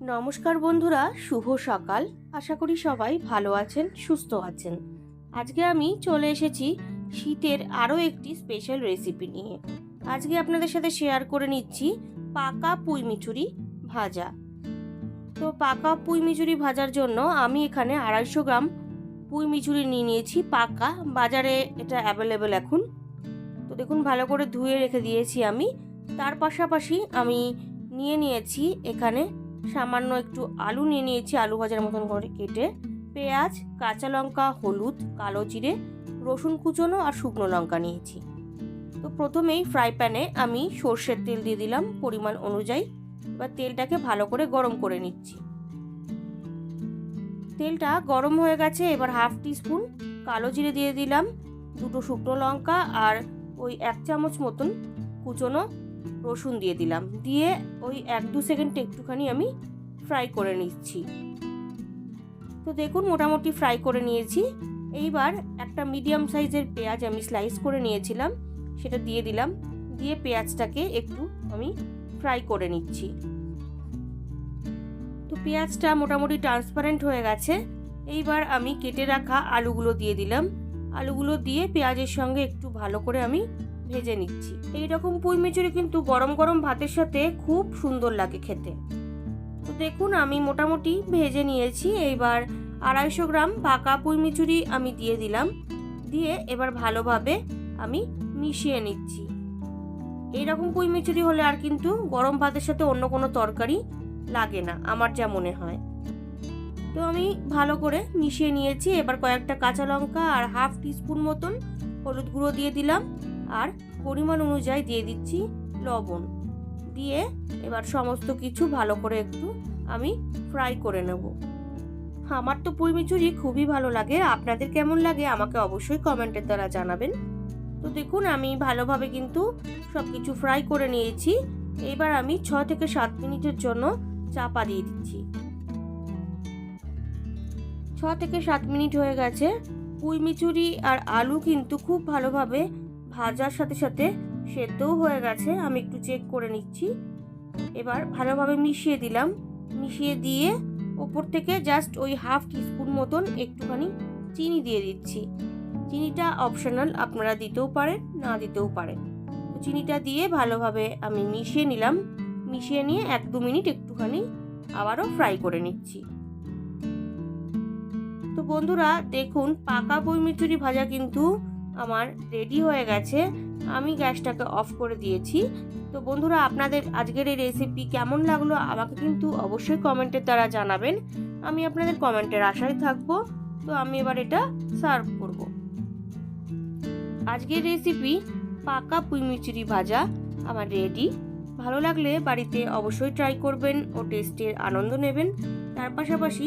নমস্কার বন্ধুরা, শুভ সকাল। আশা করি সবাই ভালো আছেন, সুস্থ আছেন। আজকে আমি চলে এসেছি শীতের আরও একটি স্পেশাল রেসিপি নিয়ে। আজকে আপনাদের সাথে শেয়ার করে নিচ্ছি পাকা পুঁই মিচুরি ভাজা। তো পাকা পুঁই মিচুরি ভাজার জন্য আমি এখানে আড়াইশো গ্রাম পুঁই মিচুরি নিয়ে নিয়েছি, পাকা। বাজারে এটা অ্যাভেলেবেল এখন। তো দেখুন, ভালো করে ধুয়ে রেখে দিয়েছি আমি। তার পাশাপাশি আমি নিয়ে নিয়েছি এখানে সামান্য একটু আলু নিয়ে নিয়েছি আলু ভাজার মতন করে কেটে। পেঁয়াজ, কাঁচা লঙ্কা, হলুদ, কালো জিরে, রসুন কুচনো আর শুকনো লঙ্কা নিয়েছি। তো প্রথমেই ফ্রাই প্যানে আমি সর্ষের তেল দিয়ে দিলাম পরিমাণ অনুযায়ী। এবার তেলটাকে ভালো করে গরম করে নিচ্ছি। তেলটা গরম হয়ে গেছে, এবার হাফ টিস্পুন কালো জিরে দিয়ে দিলাম, দুটো শুকনো লঙ্কা আর ওই এক চামচ মতন কুচনো রসুন দিয়ে দিলাম। দিয়ে ওই এক দু সেকেন্ড একটুখানি আমি ফ্রাই করে নিচ্ছি। তো দেখুন, মোটামুটি ফ্রাই করে নিয়েছি। এইবার একটা মিডিয়াম সাইজের পেঁয়াজ আমি স্লাইস করে নিয়েছিলাম, সেটা দিয়ে দিলাম। দিয়ে পেঁয়াজটাকে একটু আমি ফ্রাই করে নিচ্ছি। তো পেঁয়াজটা মোটামুটি ট্রান্সপারেন্ট হয়ে গেছে। এইবার আমি কেটে রাখা আলুগুলো দিয়ে দিলাম। আলুগুলো দিয়ে পেঁয়াজের সঙ্গে একটু ভালো করে আমি ভেজে নিচ্ছি। এই রকম পুঁই মিচুরি কিন্তু গরম গরম ভাতের সাথে খুব সুন্দর লাগে খেতে। তো দেখুন, আমি মোটামুটি ভেজে নিয়েছি। এইবার আড়াইশো গ্রাম পাকা পুঁই মিচুরি আমি দিয়ে দিলাম। দিয়ে এবার ভালোভাবে আমি মিশিয়ে নিচ্ছি। এইরকম পুঁই মিচুরি হলে আর কিন্তু গরম ভাতের সাথে অন্য কোনো তরকারি লাগে না, আমার যা মনে হয়। তো আমি ভালো করে মিশিয়ে নিয়েছি। এবার কয়েকটা কাঁচা লঙ্কা আর হাফ টিস্পুন মতন হলুদ গুঁড়ো দিয়ে দিলাম। আর পরিমাণ অনুযায়ী দিয়ে দিচ্ছি লবণ। দিয়ে এবার সমস্ত কিছু ভালো করে একটু আমি ফ্রাই করে নেব। আমার তো পুঁই মিচুরি খুবই ভালো লাগে। আপনাদের কেমন লাগে আমাকে অবশ্যই কমেন্টের দ্বারা জানাবেন। তো দেখুন, আমি ভালোভাবে কিন্তু সব কিছু ফ্রাই করে নিয়েছি। এবার আমি ছ থেকে সাত মিনিটের জন্য চাপা দিয়ে দিচ্ছি। ছ থেকে সাত মিনিট হয়ে গেছে। পুঁই মিচুরি আর আলু কিন্তু খুব ভালোভাবে ভাজার সাথে সাথে সেদ্ধও হয়ে গেছে। আমি একটু চেক করে নিচ্ছি। এবার ভালোভাবে মিশিয়ে দিলাম। মিশিয়ে দিয়ে ওপর থেকে জাস্ট ওই হাফ টিস্পুন মতন একটুখানি চিনি দিয়ে দিচ্ছি। চিনিটা অপশনাল আপনারা দিতেও পারেন, না দিতেও পারেন। চিনিটা দিয়ে ভালোভাবে আমি মিশিয়ে নিলাম। মিশিয়ে নিয়ে এক দু মিনিট একটুখানি আবারও ফ্রাই করে নিচ্ছি। তো বন্ধুরা, দেখুন, পাকা বই মিচুরি ভাজা কিন্তু আমার রেডি হয়ে গেছে, আমি গ্যাসটাকে অফ করে দিয়েছি। তো বন্ধুরা, আপনাদের আজকের এই রেসিপি কেমন লাগল আমাকে কিন্তু অবশ্যই কমেন্টের দ্বারা জানাবেন। আমি আপনাদের কমেন্টের আশায় থাকব। তো আমি এবার এটা সার্ভ করব। আজকের রেসিপি পাকা পুঁই মিচুরি ভাজা, আমার রেডি ভালো লাগলে বাড়িতে অবশ্যই ট্রাই করবেন ও টেস্টের আনন্দ নেবেন। তার পাশাপাশি